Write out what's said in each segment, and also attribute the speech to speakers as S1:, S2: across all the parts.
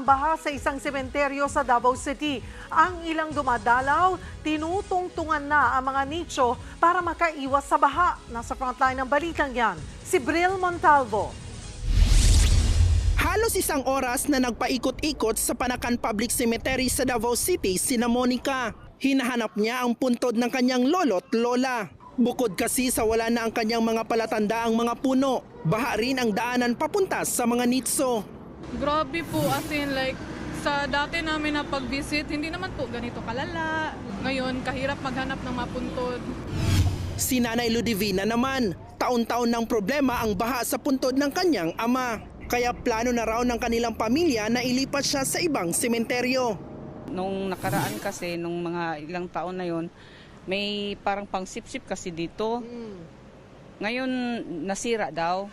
S1: ang baha sa isang sementeryo sa Davao City. Ang ilang dumadalaw, tinutungtungan na ang mga nicho para makaiwas sa baha. Nasa frontline ng balitang yan, si Bril Montalvo.
S2: Halos isang oras na nagpaikot-ikot sa Panakan Public Cemetery sa Davao City sina Monica. Hinahanap niya ang puntod ng kanyang lolo't lola. Bukod kasi sa wala na ang kanyang mga palatandaang mga puno, baha rin ang daanan papunta sa mga nitso.
S3: Grabe po, as in like, sa dati namin na pag-visit, hindi naman po ganito kalala. Ngayon, kahirap maghanap ng mapuntod.
S2: Si Nanay Ludivina naman, taon-taon ng problema ang baha sa puntod ng kanyang ama. Kaya plano na raw ng kanilang pamilya na ilipat siya sa ibang sementeryo.
S4: Nung nakaraan kasi, nung mga ilang taon na yon, may parang pangsipsip kasi dito. Ngayon, nasira daw.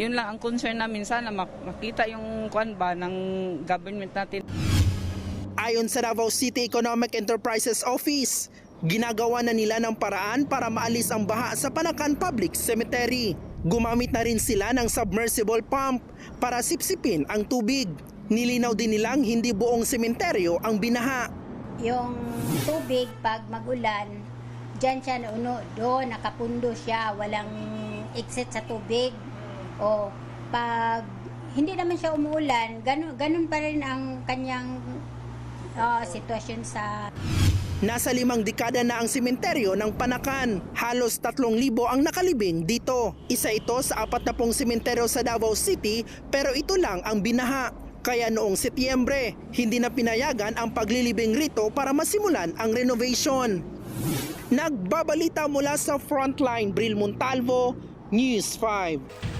S4: Yun lang ang concern namin. Sana mak- makita yung kwan ba ng government natin.
S2: Ayon sa Davao City Economic Enterprises Office, ginagawa na nila ng paraan para maalis ang baha sa Panakan Public Cemetery. Gumamit na rin sila ng submersible pump para sipsipin ang tubig. Nilinaw din nilang hindi buong sementeryo ang binaha.
S5: yung tubig pag magulan, dyan siya nauno, doon nakapundo siya, walang exit sa tubig. O pag hindi naman siya umuulan, ganun, ganun pa rin ang kanyang ah, sitwasyon sa
S2: Nasa limang dekada na ang sementeryo ng Panakan. Halos 3,000 ang nakalibing dito. Isa ito sa apat na pong sementeryo sa Davao City pero ito lang ang binaha. Kaya noong Setyembre, hindi na pinayagan ang paglilibing rito para masimulan ang renovation. Nagbabalita mula sa Frontline, Bril Montalvo, News 5.